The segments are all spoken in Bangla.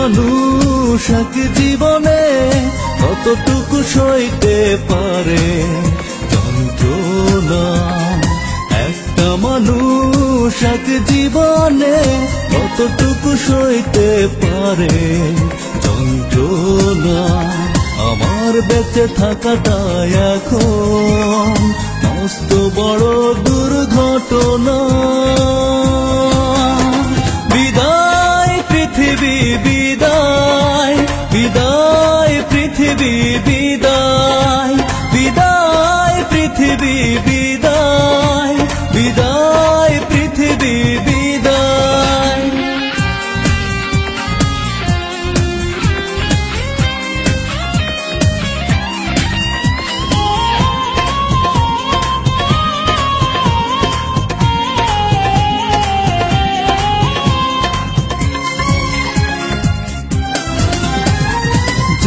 মানুষ এক জীবনে কতটুকু সইতে পারে? যন্ত্রণা। একটা মানুষ এক জীবনে কতটুকু সইতে পারে? যন্ত্রণা। আমার বেঁচে থাকাটা এখন মস্ত বড় দুর্ঘটনা।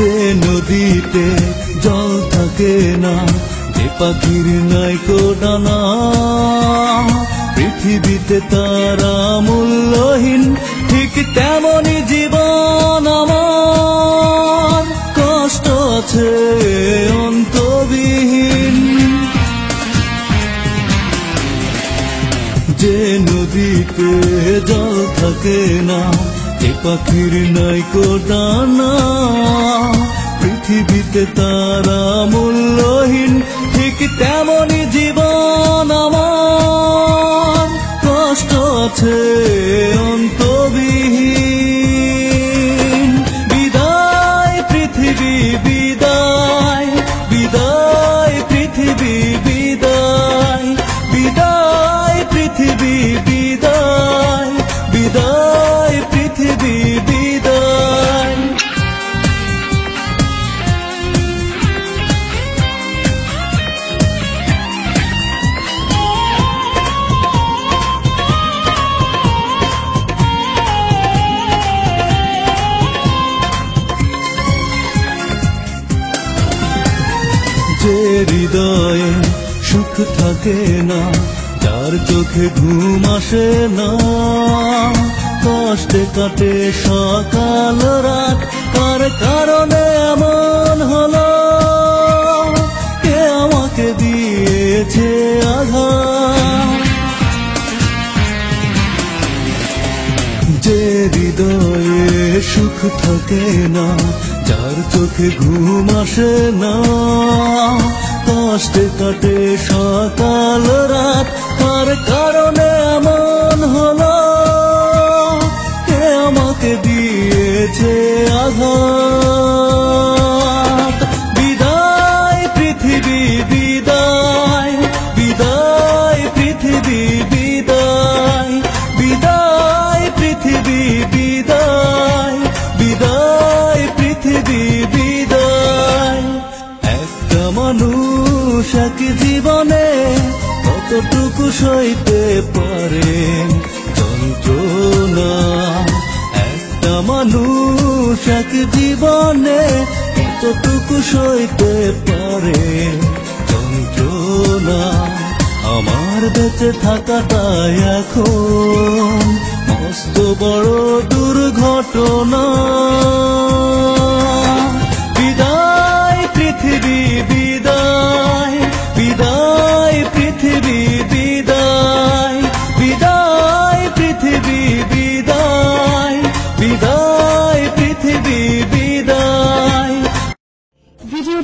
যে নদীতে, জল থাকে না, যে পাখির নাই ডানা। পৃথিবীতে তারা মূল্যহীন, ঠিক তেমনই জীবন আমার। কষ্ট আছে অন্তবিহীন। যে নদীতে জল থাকে না, যে পাখির নাই ডানা। পৃথিবীতে তারা মূল্যহীন ঠিক তেমনই জীবন আমার। কষ্ট আছে থাকে না, যার চোখে ঘুম আসে না। কষ্টে কাটে সকাল রাত, কার কারণে এমন হলো? কে আমাকে দিয়েছে আঘাত যে হৃদয়ে সুখ থাকে না, যার চোখে ঘুম আসে না। কষ্টে কাটে সকাল রাত, তার কারণে এমন হলো। কে আমাকে দিয়েছে আঘাত? বিদায় পৃথিবী, বিদায় বিদায় পৃথিবী, বিদায় বিদায় পৃথিবী, বিদায় বিদায় পৃথিবী, বিদায়। একটা মানুষ কতটুকু সইতে পারে। যন্ত্রণা, একটা মানুষ এক জীবনে কতটুকু সইতে পারে। যন্ত্রণা, আমার বেঁচে থাকাটা এখন মস্ত বড় দুর্ঘটনা।